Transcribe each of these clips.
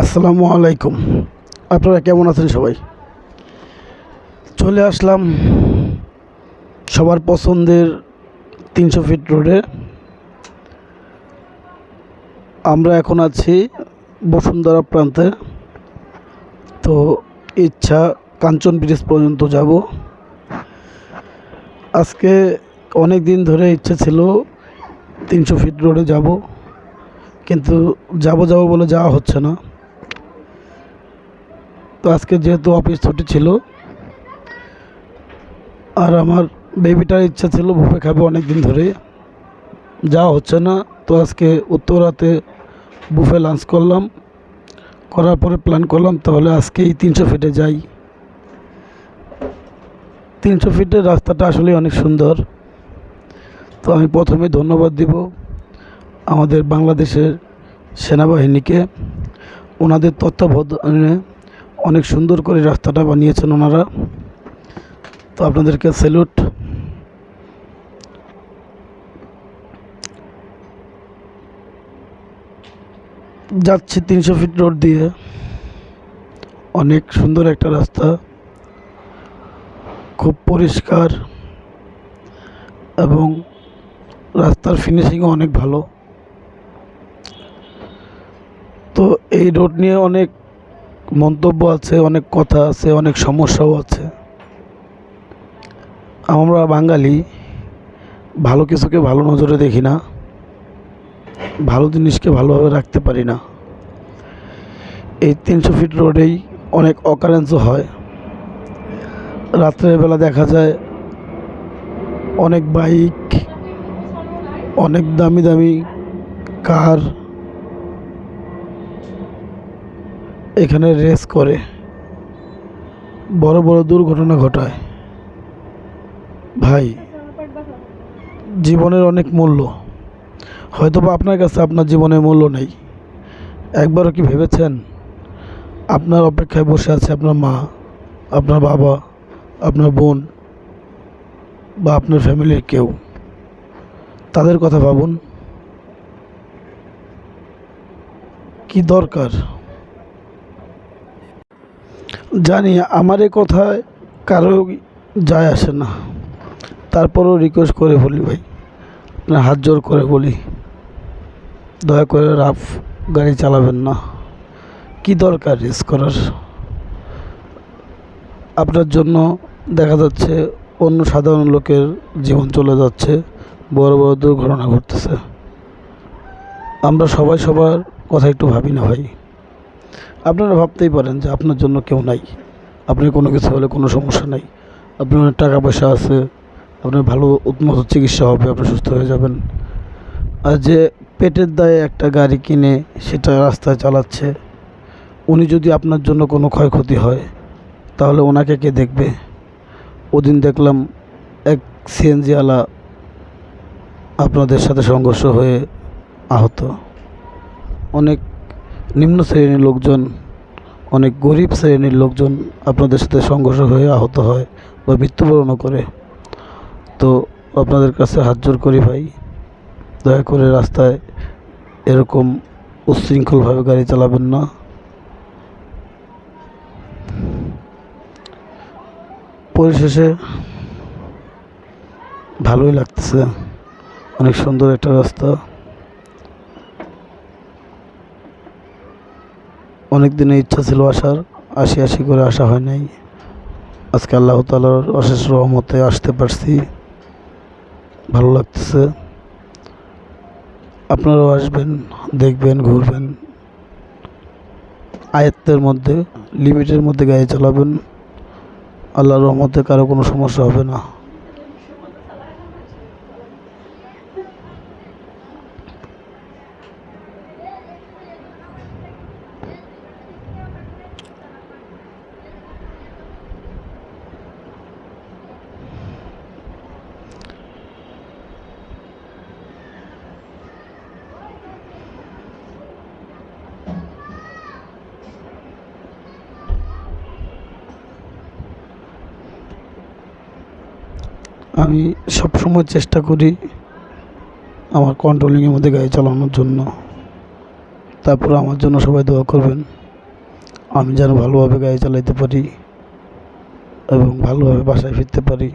আসসালামু আলাইকুম। আপনারা কেমন আছেন সবাই? চলে আসলাম সবার পছন্দের তিনশো ফিট রোডে। আমরা এখন আছি বসুন্ধরা প্রান্তে। তো ইচ্ছা কাঞ্চন ব্রিজ পর্যন্ত যাব। আজকে অনেক দিন ধরে ইচ্ছে ছিল তিনশো ফিট রোডে যাব, কিন্তু যাব যাব বলে যাওয়া হচ্ছে না। তো আজকে যেহেতু অফিস ছুটি ছিল, আর আমার বেবিটার ইচ্ছা ছিল বুফে খাবে অনেক দিন ধরে যাওয়া হচ্ছে না, তো আজকে উত্তরাতে বুফে লাঞ্চ করলাম। করার পরে প্ল্যান করলাম, তাহলে আজকে এই তিনশো ফিটে যাই। তিনশো ফিটের রাস্তাটা আসলে অনেক সুন্দর। তো আমি প্রথমে ধন্যবাদ দিব আমাদের বাংলাদেশের সেনাবাহিনীকে। ওনাদের তত্ত্বাবধানে অনেক সুন্দর করে রাস্তাটা বানিয়েছেন ওনারা। তো আপনাদেরকে স্যালুট যাচ্ছি তিনশো ফিট রোড দিয়ে। অনেক সুন্দর একটা রাস্তা। খুব পরিষ্কার এবং রাস্তার ফিনিশিংও অনেক ভালো। তো এই রোড নিয়ে অনেক মন্তব্য আছে, অনেক কথা আছে, অনেক সমস্যাও আছে। আমরা বাঙালি, ভালো কিছুকে ভালো নজরে দেখি না, ভালো জিনিসকে ভালোভাবে রাখতে পারি না। এই তিনশো ফিট রোডেই অনেক অকারেন্সও হয়। রাত্রের বেলা দেখা যায়, অনেক বাইক, অনেক দামি দামি কার এখানে রেস করে। বড় বড় দুর্ঘটনা ঘটায়। ভাই, জীবনের অনেক মূল্য। হয়তো বা আপনার কাছে আপনার জীবনের মূল্য নেই। একবারও কি ভেবেছেন? আপনার অপেক্ষায় বসে আছে আপনার মা, আপনার বাবা, আপনার বোন বা আপনার ফ্যামিলির কেউ। তাদের কথা ভাবুন। কি দরকার? জানি আমার এ কথায়, কারও যায় আসে না। তারপরেও রিকোয়েস্ট করে বলি ভাই আপনার হাত জোর করে বলি। দয়া করে রাফ গাড়ি চালাবেন না। কি দরকার রেস করার? আপনার জন্য দেখা যাচ্ছে অন্য সাধারণ লোকের জীবন চলে যাচ্ছে, বড় বড় দুর্ঘটনা ঘটতেছে। আমরা সবাই সবার কথা একটু ভাবি না ভাই। আপনারা ভাবতেই পারেন যে আপনার জন্য কেউ নাই। আপনি কোনো কিছু হলে কোনো সমস্যা নাই। আপনার অনেক টাকা পয়সা আছে, আপনার ভালো উন্নত চিকিৎসা হবে, আপনি সুস্থ হয়ে যাবেন। আর যে পেটের দায়ে একটা গাড়ি কিনে সেটা রাস্তায় চালাচ্ছে, উনি যদি আপনার জন্য কোনো ক্ষয়ক্ষতি হয়, তাহলে ওনাকে কে দেখবে? ওদিন দেখলাম এক সিএনজিওয়ালা আপনাদের সাথে সংঘর্ষ হয়ে আহত। অনেক নিম্ন শ্রেণির লোকজন, অনেক গরিব শ্রেণির লোকজন আপনাদের সাথে সংঘর্ষ হয়ে আহত হয় বা মৃত্যুবরণও করে। তো আপনাদের কাছে হাত জোর করি ভাই, দয়া করে রাস্তায় এরকম উচ্ছৃঙ্খলভাবে গাড়ি চালাবেন না। পরিশেষে ভালোই লাগতেছে। অনেক সুন্দর একটা রাস্তা। অনেক দিনের ইচ্ছা ছিল আসার, আসি আসি করে আসা হয় নাই। আজকে আল্লাহ তালার অশেষ রহমতে আসতে পারছি। ভালো লাগতেছে। আপনারাও আসবেন, দেখবেন, ঘুরবেন। আয়ত্তের মধ্যে, লিমিটের মধ্যে গাড়ি চালাবেন। আল্লাহর রহমতে কারও কোনো সমস্যা হবে না। আমি সবসময় চেষ্টা করি আমার কন্ট্রোলিংয়ের মধ্যে গাড়ি চালানোর জন্য। তারপর আমার জন্য সবাই দোয়া করবেন, আমি যেন ভালোভাবে গাড়ি চালাতে পারি এবং ভালোভাবে বাসায় ফিরতে পারি।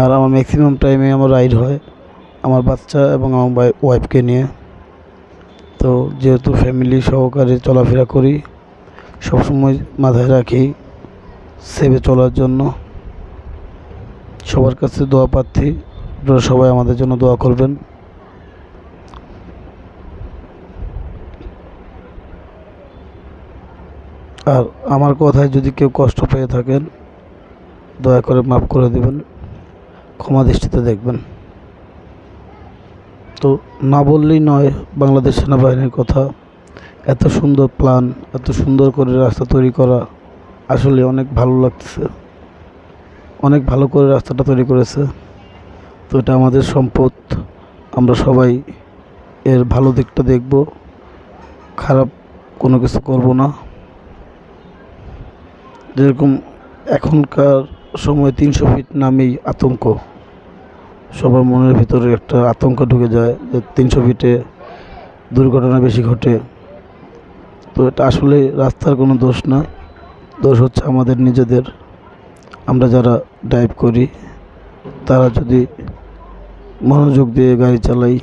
আর আমার ম্যাক্সিমাম টাইমে আমার রাইড হয় আমার বাচ্চা এবং আমার ওয়াইফকে নিয়ে। তো যেহেতু ফ্যামিলি সহকারে চলাফেরা করি, সবসময় মাথায় রাখি সেভে চলার জন্য। সবার কাছে দোয়া প্রার্থী। আপনারা সবাই আমাদের জন্য দোয়া করবেন। আর আমার কথায় যদি কেউ কষ্ট পেয়ে থাকেন, দয়া করে মাফ করে দেবেন। ক্ষমা দৃষ্টিতে দেখবেন। তো না বললেই নয়, বাংলাদেশ সেনাবাহিনীর কথা। এত সুন্দর প্ল্যান এত সুন্দর করে রাস্তা তৈরি করা। আসলে অনেক ভালো লাগতেছে। অনেক ভালো করে রাস্তাটা তৈরি করেছে। তো এটা আমাদের সম্পদ। আমরা সবাই এর ভালো দিকটা দেখব। খারাপ কোনো কিছু করব না। যেরকম এখনকার সময় তিনশো ফিট নামেই আতঙ্ক। সবার মনের ভিতরে একটা আতঙ্ক ঢুকে যায় যে তিনশো ফিটে দুর্ঘটনা বেশি ঘটে। তো এটা আসলে রাস্তার কোনো দোষ না। দোষ হচ্ছে আমাদের নিজেদের। আমরা যারা ড্রাইভ করি, তারা যদি মনোযোগ দিয়ে গাড়ি চালাই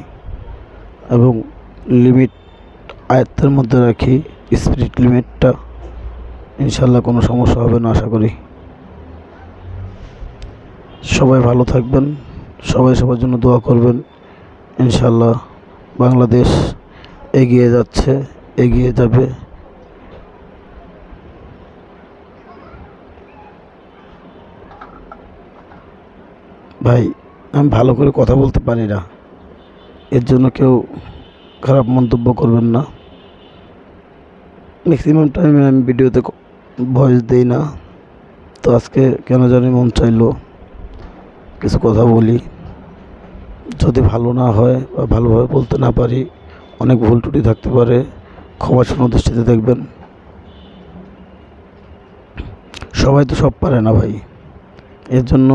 এবং লিমিট আয়ত্তের মধ্যে রাখি স্পিড লিমিটটা ইনশাল্লাহ কোনো সমস্যা হবে না, আশা করি। সবাই ভালো থাকবেন, সবাই সবার জন্য দোয়া করবেন। ইনশাল্লাহ বাংলাদেশ এগিয়ে যাচ্ছে, এগিয়ে যাবে। ভাই, আমি ভালো করে কথা বলতে পারি না। এর জন্য কেউ খারাপ মন্তব্য করবেন না। ম্যাক্সিমাম টাইমে আমি ভিডিওতে ভয়েস দিই না। তো আজকে কেন জানি মন চাইলো কিছু কথা বলি। যদি ভালো না হয় বা ভালোভাবে বলতে না পারি, অনেক ভুল ত্রুটি থাকতে পারে। ক্ষমা দৃষ্টিতে দেখবেন। সবাই তো সব পারে না ভাই। এর জন্য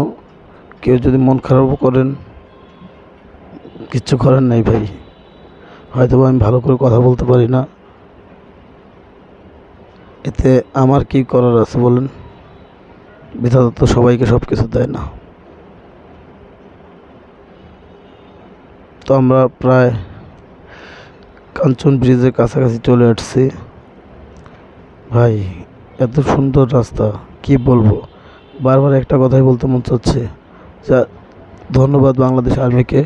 কেউ যদি মন খারাপও করেন, কিচ্ছু করার নাই ভাই। হয়তো আমি ভালো করে কথা বলতে পারি না। এতে আমার কি করার আছে বলেন? বিধাতা তো সবাইকে সব কিছু দেয় না। তো আমরা প্রায় কাঞ্চন ব্রিজের কাছাকাছি চলে আসছি। ভাই, এত সুন্দর রাস্তা, কি বলব? বারবার একটা কথাই বলতে মন চাচ্ছে। ধন্যবাদ বাংলাদেশ আর্মিকে,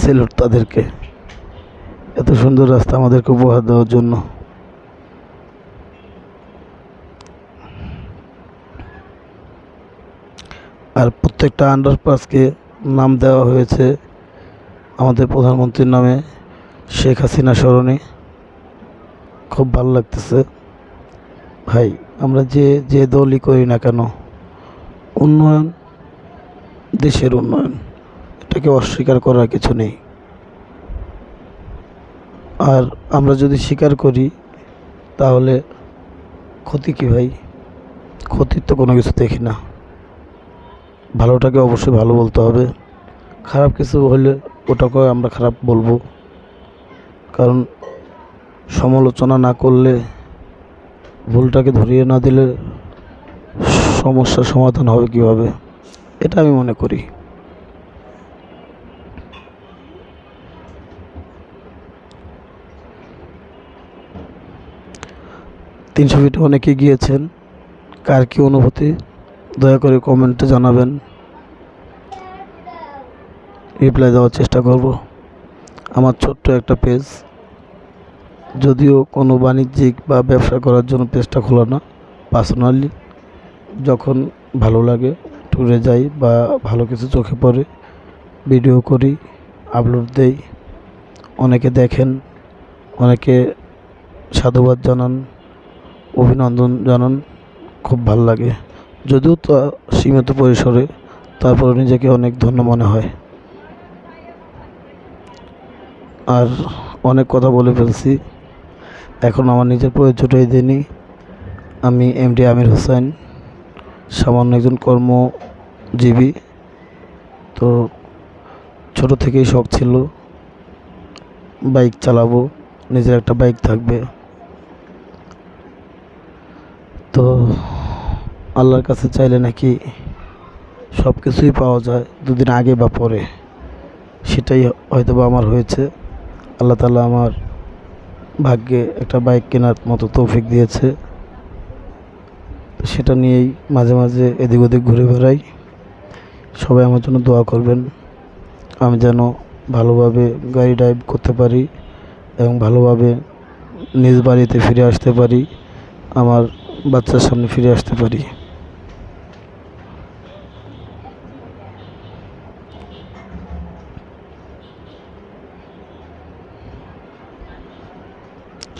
সেলুট তাদেরকে। এত সুন্দর রাস্তা আমাদেরকে উপহার দেওয়ার জন্য। আর প্রত্যেকটা আন্ডারপাসকে নাম দেওয়া হয়েছে আমাদের প্রধানমন্ত্রীর নামে, শেখ হাসিনা স্মরণে। খুব ভালো লাগতেছে। ভাই, আমরা যে যে দলই করি না কেন, উন্নয়ন দেশের উন্নয়ন, এটাকে অস্বীকার করার কিছু নেই। আর আমরা যদি স্বীকার করি, তাহলে ক্ষতি কী ভাই? ক্ষতির তো কোনো কিছু দেখি না। ভালোটাকে অবশ্যই ভালো বলতে হবে। খারাপ কিছু হলে ওটাকে আমরা খারাপ বলব। কারণ সমালোচনা না করলে, ভুলটাকে ধরিয়ে না দিলে সমস্যার সমাধান হবে কীভাবে? এটা আমি মনে করি। তিনশো ফিটে অনেকে গিয়েছেন। কার কী অনুভূতি? দয়া করে কমেন্টে জানাবেন। রিপ্লাই দেওয়ার চেষ্টা করব। আমার ছোট্ট একটা পেজ। যদিও কোনো বাণিজ্যিক বা ব্যবসা করার জন্য পেজটা খোলা না, পার্সোনালি, যখন ভালো লাগে। ট্যুরে যাই বা ভালো কিছু চোখে পড়ে ভিডিও করি আপলোড দেই। অনেকে দেখেন, অনেকে সাধুবাদ জানান, অভিনন্দন জানান, খুব ভালো লাগে। যদিও তা সীমিত পরিসরে তারপরে নিজেকে অনেক ধন্য মনে হয়। আর অনেক কথা বলে ফেলছি। এখন আমার নিজের পরিচয়টাই দিইনি। আমি এমডি আমির হোসেন সামান্য একজন কর্মজীবী। তো ছোট থেকেই শখ ছিল, বাইক চালাবো, নিজের একটা বাইক থাকবে। তো আল্লাহর কাছে চাইলে নাকি সব কিছুই পাওয়া যায়, দুদিন আগে বা পরে। সেটাই হয়তো বা আমার হয়েছে। আল্লাহ তালা আমার ভাগ্যে একটা বাইক কেনার মতো তৌফিক দিয়েছে। সেটা নিয়েই মাঝে মাঝে এদিক ওদিক ঘুরে বেড়াই। সবাই আমার জন্য দোয়া করবেন। আমি যেন ভালোভাবে গাড়ি ড্রাইভ করতে পারি এবং ভালোভাবে নিজ বাড়িতে ফিরে আসতে পারি, আমার বাচ্চার সামনে ফিরে আসতে পারি।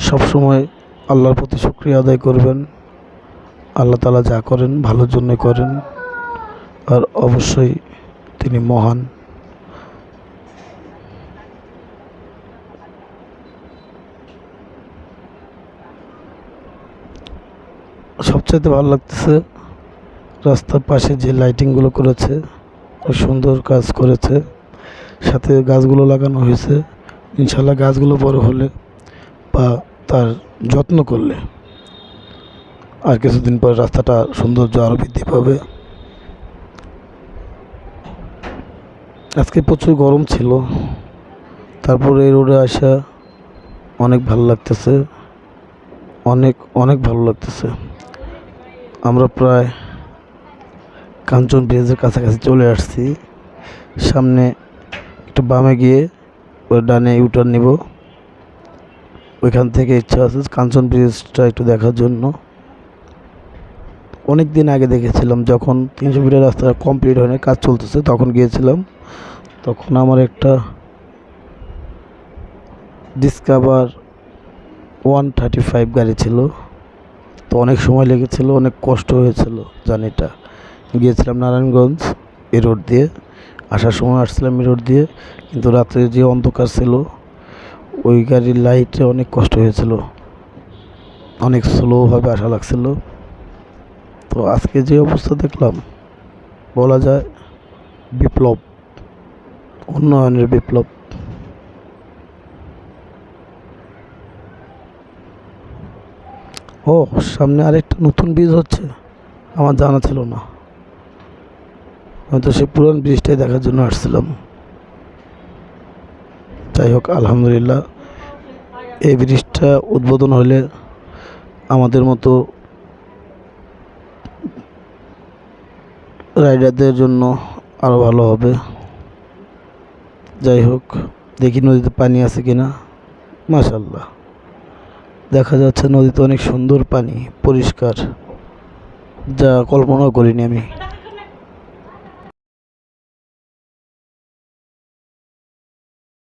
সবসময় আল্লাহর প্রতি শুক্রিয়া আদায় করবেন। আল্লাহ তালা যা করেন ভালোর জন্য করেন, আর অবশ্যই তিনি মহান। সবচাইতে ভালো লাগতেছে, রাস্তার পাশে যে লাইটিংগুলো করেছে সুন্দর কাজ করেছে, সাথে গাছগুলো লাগানো হয়েছে। ইনশাল্লাহ গাছগুলো বড় হলে বা তার যত্ন করলে। আর কিছুদিন পর রাস্তাটা সৌন্দর্য আরও বৃদ্ধি পাবে। আজকে প্রচুর গরম ছিল। তারপরে এই রোডে আসা অনেক ভালো লাগতেছে। অনেক অনেক ভালো লাগতেছে। আমরা প্রায় কাঞ্চন ব্রিজের কাছাকাছি চলে আসছি। সামনে একটু বামে গিয়ে ওই ডানে ইউটার্ন নিব। ওইখান থেকে ইচ্ছা আছে কাঞ্চন ব্রিজটা একটু দেখার জন্য। অনেক দিন আগে দেখেছিলাম, যখন তিনশো মিটার রাস্তা কমপ্লিট হয়নি, কাজ চলতেছে, তখন গিয়েছিলাম। তখন আমার একটা ডিসকাভার ওয়ান থার্টি ফাইভ গাড়ি ছিল। তো অনেক সময় লেগেছিল, অনেক কষ্ট হয়েছিল জার্নিটা। গিয়েছিলাম নারায়ণগঞ্জ, এই রোড দিয়ে। আসার সময় আসছিলাম এই রোড দিয়ে, কিন্তু রাত্রে যে অন্ধকার ছিল, ওই গাড়ির লাইটে অনেক কষ্ট হয়েছিল। অনেক স্লোভাবে আসা লাগছিল। তো আজকে যে অবস্থা দেখলাম, বলা যায় বিপ্লব, উন্নয়নের বিপ্লব। ও, সামনে আরেকটা নতুন ব্রিজ হচ্ছে, আমার জানা ছিল না। আমি তো সেই পুরান ব্রিজটাই দেখার জন্য আসছিলাম। যাই হোক, আলহামদুলিল্লাহ, এই ব্রিজটা উদ্বোধন হলে আমাদের মতো রাইডারদের জন্য আরও ভালো হবে। যাই হোক, দেখি নদীতে পানি আছে কি না মাশাল্লাহ দেখা যাচ্ছে নদীতে অনেক সুন্দর পানি, পরিষ্কার। যা কল্পনাও করিনি আমি।